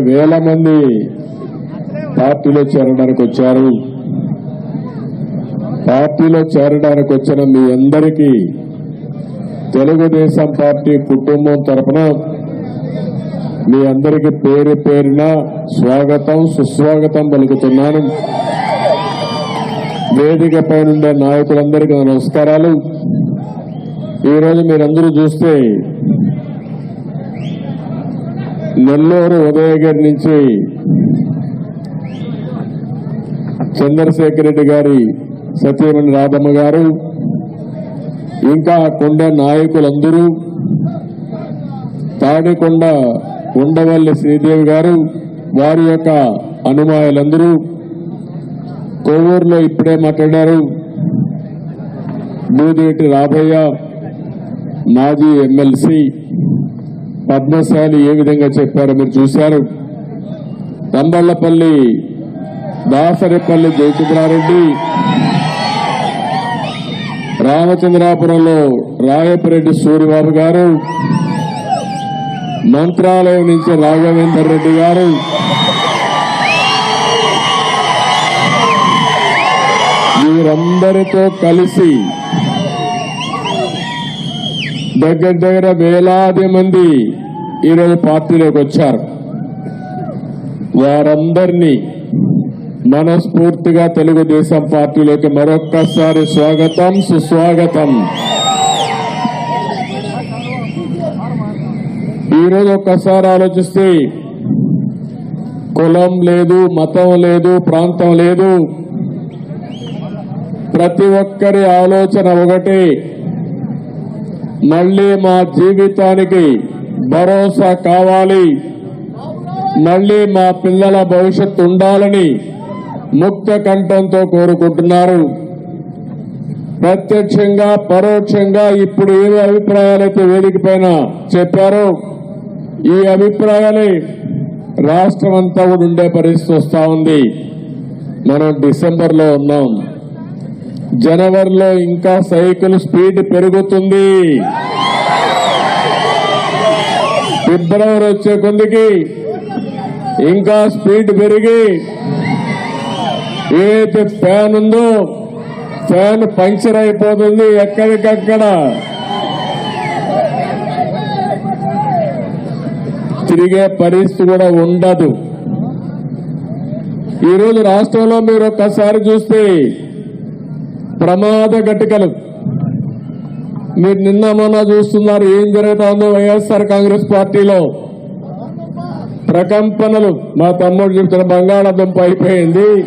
వేల మంది పార్టీలో చేరడానికి వచ్చారు? పార్టీలో చేరడానికి వచ్చిన మీ అందరికీ తెలుగుదేశం పార్టీ కుటుంబం తరపున మీ అందరికీ పేరు పేరున స్వాగతం సుస్వాగతం పలుకుతున్నాను. వేదిక పైనుండే నాయకులందరికీ నమస్కారాలు. ఈరోజు మీరందరూ చూస్తే నెల్లూరు ఉదయగిరి నుంచి చంద్రశేఖర్ రెడ్డి గారి సత్యమణి రాధమ్మ గారు ఇంకా కొండ నాయకులందరూ తాడికొండ ఉండవల్లి శ్రీదేవి గారు వారి యొక్క అనుమాయులందరూ కొవ్వూరులో ఇప్పుడే మాట్లాడారు. బూదిరెడ్డి రాబయ్య మాజీ ఎమ్మెల్సీ పద్మశాలి ఏ విధంగా చెప్పారో మీరు చూశారు. దండళ్ళపల్లి దాసరిపల్లి జయచంద్రారెడ్డి రామచంద్రాపురంలో రాయపరెడ్డి సూర్యబాబు గారు మంత్రాలయం నుంచి రాఘవేందర్ రెడ్డి గారు వీరందరితో కలిసి దగ్గర దగ్గర వేలాది మంది ఈరోజు పార్టీలోకి వచ్చారు. వారందరినీ మనస్ఫూర్తిగా తెలుగుదేశం పార్టీలోకి మరొక్కసారి స్వాగతం సుస్వాగతం. ఈరోజు ఒక్కసారి ఆలోచిస్తే కులం లేదు మతం లేదు ప్రాంతం లేదు. ప్రతి ఒక్కరి ఆలోచన ఒకటి. మళ్ళీ మా జీవితానికి భరోసా కావాలి. మళ్ళీ మా పిల్లల భవిష్యత్తు ఉండాలని ముక్త కంఠంతో కోరుకుంటున్నారు. ప్రత్యక్షంగా పరోక్షంగా ఇప్పుడు ఏ అభిప్రాయాలైతే వేదిక పైన చెప్పారో ఈ అభిప్రాయాలే రాష్ట్రం అంతా కూడా ఉండే పరిస్థితి వస్తా ఉంది. మనం డిసెంబర్లో ఉన్నాం. జనవరిలో ఇంకా సైకిల్ స్పీడ్ పెరుగుతుంది. ఫిబ్రవరి వచ్చే కొద్దికి ఇంకా స్పీడ్ పెరిగి ఏదైతే ఫ్యాన్ ఉందో ఫ్యాన్ పంక్చర్ అయిపోతుంది ఎక్కడికక్కడ. తిరిగే పరిస్థితి కూడా ఉండదు. ఈరోజు రాష్ట్రంలో మీరు ఒక్కసారి చూస్తే ప్రమాద ఘటికలు. మీరు నిన్న మొన్న చూస్తున్నారు ఏం జరుగుతుందో వైఎస్ఆర్ కాంగ్రెస్ పార్టీలో. ప్రకంపనలు. మా తమ్ముడు చెప్తున్న బంగాళాదుంప అయిపోయింది.